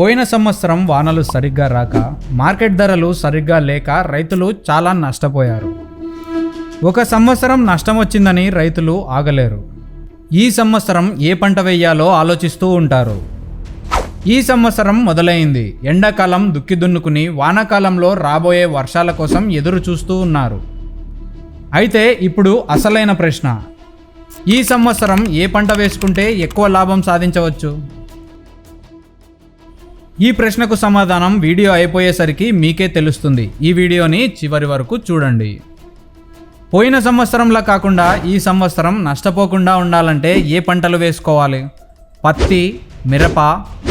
పోయిన సంవత్సరం వానలు సరిగ్గా రాక మార్కెట్ ధరలు సరిగ్గా లేక రైతులు చాలా నష్టపోయారు. ఒక సంవత్సరం నష్టం వచ్చిందని రైతులు ఆగలేరు. ఈ సంవత్సరం ఏ పంట వేయాలో ఆలోచిస్తూ ఉంటారు. ఈ సంవత్సరం మొదలైంది. ఎండాకాలం దుక్కి దున్నుకుని వానాకాలంలో రాబోయే వర్షాల కోసం ఎదురు చూస్తూ ఉన్నారు. అయితే ఇప్పుడు అసలైన ప్రశ్న. ఈ సంవత్సరం ఏ పంట వేసుకుంటే ఎక్కువ లాభం సాధించవచ్చు? ఈ ప్రశ్నకు సమాధానం వీడియో అయిపోయేసరికి మీకే తెలుస్తుంది. ఈ వీడియోని చివరి వరకు చూడండి. పోయిన సంవత్సరంలా కాకుండా ఈ సంవత్సరం నష్టపోకుండా ఉండాలంటే ఏ పంటలు వేసుకోవాలి? పత్తి మిరప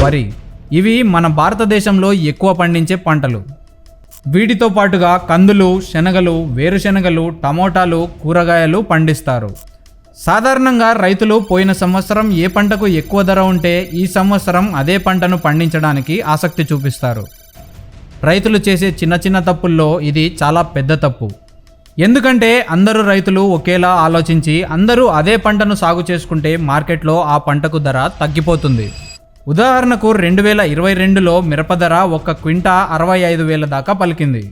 వరి. ఇవి మన భారతదేశంలో ఎక్కువ పండించే పంటలు. వీటితో పాటుగా కందులు శనగలు వేరుశనగలు టమోటాలు కూరగాయలు పండిస్తారు. సాధారణంగా రైతులు పోయిన సంవత్సరం ఏ పంటకు ఎక్కువ ధర ఉంటే ఈ సంవత్సరం అదే పంటను పండించడానికి ఆసక్తి చూపిస్తారు. రైతులు చేసే చిన్న చిన్న తప్పుల్లో ఇది చాలా పెద్ద తప్పు. ఎందుకంటే అందరూ రైతులు ఒకేలా ఆలోచించి అందరూ అదే పంటను సాగు చేసుకుంటే మార్కెట్లో ఆ పంటకు ధర తగ్గిపోతుంది. ఉదాహరణకు రెండు వేల ఇరవై రెండులో మిరప ధర ఒక్క క్వింటా అరవై ఐదు వేల దాకా పలికింది.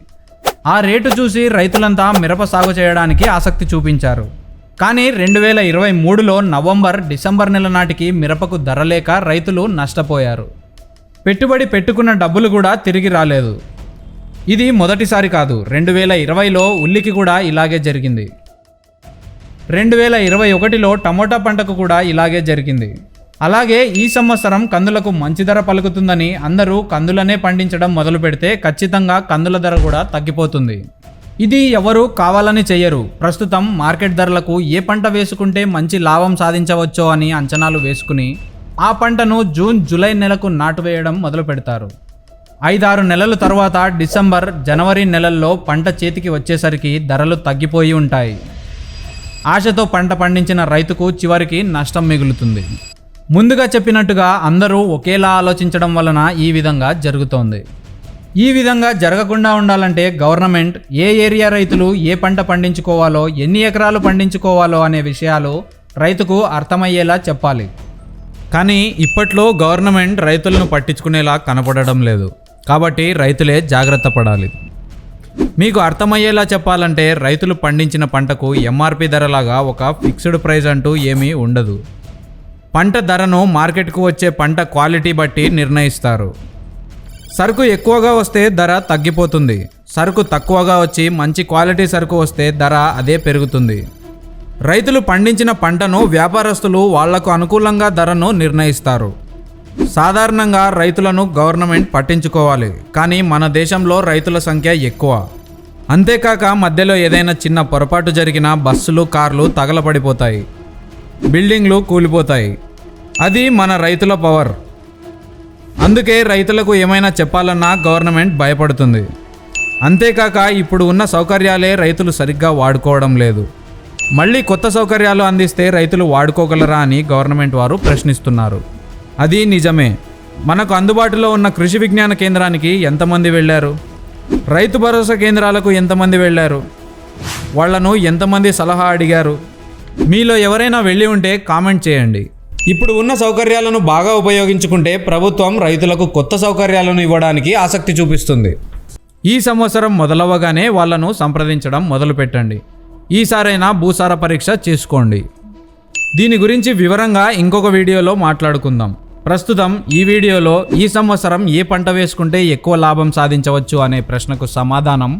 ఆ రేటు చూసి రైతులంతా మిరప సాగు చేయడానికి ఆసక్తి చూపించారు. కానీ రెండు వేల ఇరవై మూడులో నవంబర్ డిసెంబర్ నెల నాటికి మిరపకు ధర లేక రైతులు నష్టపోయారు. పెట్టుబడి పెట్టుకున్న డబ్బులు కూడా తిరిగి రాలేదు. ఇది మొదటిసారి కాదు రెండు వేల ఇరవైలో ఉల్లికి కూడా ఇలాగే జరిగింది. రెండు వేల ఇరవై ఒకటిలో టమోటా పంటకు కూడా ఇలాగే జరిగింది. అలాగే ఈ సంవత్సరం కందులకు మంచి ధర పలుకుతుందని అందరూ కందులనే పండించడం మొదలు పెడితే ఖచ్చితంగా కందుల ధర కూడా తగ్గిపోతుంది. ఇది ఎవరు కావాలని చేయరు. ప్రస్తుతం మార్కెట్ ధరలకు ఏ పంట వేసుకుంటే మంచి లాభం సాధించవచ్చో అని అంచనాలు వేసుకుని ఆ పంటను జూన్ జూలై నెలకు నాటు వేయడం మొదలు పెడతారు. ఐదారు నెలల తర్వాత డిసెంబర్ జనవరి నెలల్లో పంట చేతికి వచ్చేసరికి ధరలు తగ్గిపోయి ఉంటాయి. ఆశతో పంట పండించిన రైతుకు చివరికి నష్టం మిగులుతుంది. ముందుగా చెప్పినట్టుగా అందరూ ఒకేలా ఆలోచించడం వలన ఈ విధంగా జరుగుతోంది. ఈ విధంగా జరగకుండా ఉండాలంటే గవర్నమెంట్ ఏ ఏరియా రైతులు ఏ పంట పండించుకోవాలో ఎన్ని ఎకరాలు పండించుకోవాలో అనే విషయాలు రైతుకు అర్థమయ్యేలా చెప్పాలి. కానీ ఇప్పట్లో గవర్నమెంట్ రైతులను పట్టించుకునేలా కనపడడం లేదు. కాబట్టి రైతులే జాగ్రత్త పడాలి. మీకు అర్థమయ్యేలా చెప్పాలంటే రైతులు పండించిన పంటకు ఎంఆర్పి ధరలాగా ఒక ఫిక్స్డ్ ప్రైస్ అంటూ ఏమీ ఉండదు. పంట ధరను మార్కెట్కు వచ్చే పంట క్వాలిటీ బట్టి నిర్ణయిస్తారు. సరుకు ఎక్కువగా వస్తే ధర తగ్గిపోతుంది. సరుకు తక్కువగా వచ్చి మంచి క్వాలిటీ సరుకు వస్తే ధర అదే పెరుగుతుంది. రైతులు పండించిన పంటను వ్యాపారస్తులు వాళ్ళకు అనుకూలంగా ధరను నిర్ణయిస్తారు. సాధారణంగా రైతులను గవర్నమెంట్ పట్టించుకోవాలి. కానీ మన దేశంలో రైతుల సంఖ్య ఎక్కువ. అంతేకాక మధ్యలో ఏదైనా చిన్న పొరపాటు జరిగినా బస్సులు కార్లు తగలపడిపోతాయి. బిల్డింగ్లు కూలిపోతాయి. అది మన రైతుల పవర్. అందుకే రైతులకు ఏమైనా చెప్పాలన్నా గవర్నమెంట్ భయపడుతుంది. అంతేకాక ఇప్పుడు ఉన్న సౌకర్యాలే రైతులు సరిగ్గా వాడుకోవడం లేదు. మళ్ళీ కొత్త సౌకర్యాలు అందిస్తే రైతులు వాడుకోగలరా అని గవర్నమెంట్ వారు ప్రశ్నిస్తున్నారు. అది నిజమే. మనకు అందుబాటులో ఉన్న కృషి విజ్ఞాన కేంద్రానికి ఎంతమంది వెళ్ళారు? రైతు భరోసా కేంద్రాలకు ఎంతమంది వెళ్ళారు? వాళ్ళను ఎంతమంది సలహా అడిగారు? మీలో ఎవరైనా వెళ్ళి ఉంటే కామెంట్ చేయండి. ఇప్పుడు ఉన్న సౌకర్యాలను బాగా ఉపయోగించుకుంటే ప్రభుత్వం రైతులకు కొత్త సౌకర్యాలను ఇవ్వడానికి ఆసక్తి చూపిస్తుంది. ఈ సంవత్సరం మొదలవగానే వాళ్ళను సంప్రదించడం మొదలుపెట్టండి. ఈసారైనా భూసార పరీక్ష చేసుకోండి. దీని గురించి వివరంగా ఇంకొక వీడియోలో మాట్లాడుకుందాం. ప్రస్తుతం ఈ వీడియోలో ఈ సంవత్సరం ఏ పంట వేసుకుంటే ఎక్కువ లాభం సాధించవచ్చు అనే ప్రశ్నకు సమాధానం.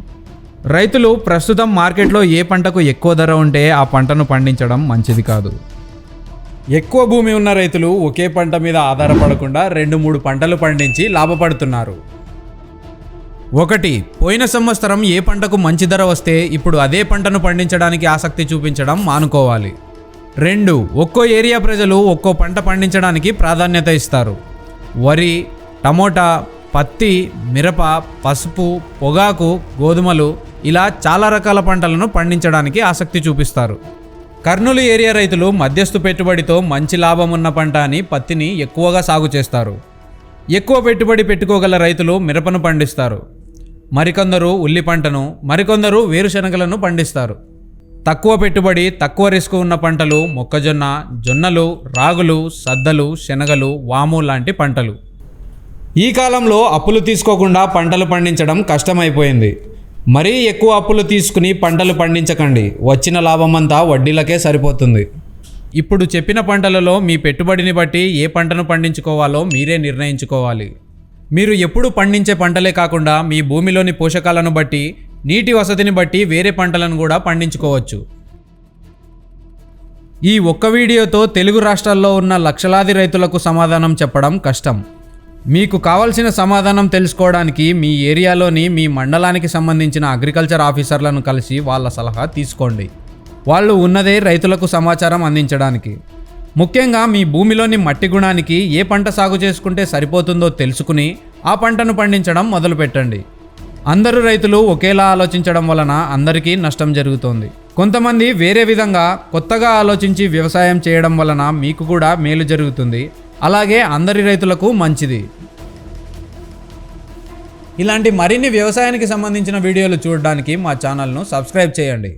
రైతులు ప్రస్తుతం మార్కెట్లో ఏ పంటకు ఎక్కువ ధర ఉంటే ఆ పంటను పండించడం మంచిది కాదు. ఎక్కువ భూమి ఉన్న రైతులు ఒకే పంట మీద ఆధారపడకుండా రెండు మూడు పంటలు పండించి లాభపడుతున్నారు. ఒకటి పోయిన సంవత్సరం ఏ పంటకు మంచి ధర వస్తే ఇప్పుడు అదే పంటను పండించడానికి ఆసక్తి చూపించడం మానుకోవాలి. రెండు ఒక్కో ఏరియా ప్రజలు ఒక్కో పంట పండించడానికి ప్రాధాన్యత ఇస్తారు. వరి టమోటా పత్తి మిరప పసుపు పొగాకు గోధుమలు ఇలా చాలా రకాల పంటలను పండించడానికి ఆసక్తి చూపిస్తారు. కర్నూలు ఏరియా రైతులు మధ్యస్థు పెట్టుబడితో మంచి లాభం ఉన్న పంట అని పత్తిని ఎక్కువగా సాగు చేస్తారు. ఎక్కువ పెట్టుబడి పెట్టుకోగల రైతులు మిరపను పండిస్తారు. మరికొందరు ఉల్లి పంటను మరికొందరు వేరుశనగలను పండిస్తారు. తక్కువ పెట్టుబడి తక్కువ రిస్క్ ఉన్న పంటలు మొక్కజొన్న జొన్నలు రాగులు సద్దలు శనగలు వాము లాంటి పంటలు. ఈ కాలంలో అప్పులు తీసుకోకుండా పంటలు పండించడం కష్టమైపోయింది. మరీ ఎక్కువ అప్పులు తీసుకుని పంటలు పండించకండి. వచ్చిన లాభమంతా వడ్డీలకే సరిపోతుంది. ఇప్పుడు చెప్పిన పంటలలో మీ పెట్టుబడిని బట్టి ఏ పంటను పండించుకోవాలో మీరే నిర్ణయించుకోవాలి. మీరు ఎప్పుడు పండించే పంటలే కాకుండా మీ భూమిలోని పోషకాలను బట్టి నీటి వసతిని బట్టి వేరే పంటలను కూడా పండించుకోవచ్చు. ఈ ఒక్క వీడియోతో తెలుగు రాష్ట్రాల్లో ఉన్న లక్షలాది రైతులకు సమాధానం చెప్పడం కష్టం. మీకు కావలసిన సమాధానం తెలుసుకోవడానికి మీ ఏరియాలోని మీ మండలానికి సంబంధించిన అగ్రికల్చర్ ఆఫీసర్లను కలిసి వాళ్ళ సలహా తీసుకోండి. వాళ్ళు ఉన్నదే రైతులకు సమాచారం అందించడానికి. ముఖ్యంగా మీ భూమిలోని మట్టి గుణానికి ఏ పంట సాగు చేసుకుంటే సరిపోతుందో తెలుసుకుని ఆ పంటను పండించడం మొదలుపెట్టండి. అందరూ రైతులు ఒకేలా ఆలోచించడం వలన అందరికీ నష్టం జరుగుతోంది. కొంతమంది వేరే విధంగా కొత్తగా ఆలోచించి వ్యవసాయం చేయడం వలన మీకు కూడా మేలు జరుగుతుంది. అలాగే అందరి రైతులకు మంచిది. ఇలాంటి మరిన్ని వ్యవసాయానికి సంబంధించిన వీడియోలు చూడడానికి మా ఛానల్ను సబ్స్క్రైబ్ చేయండి.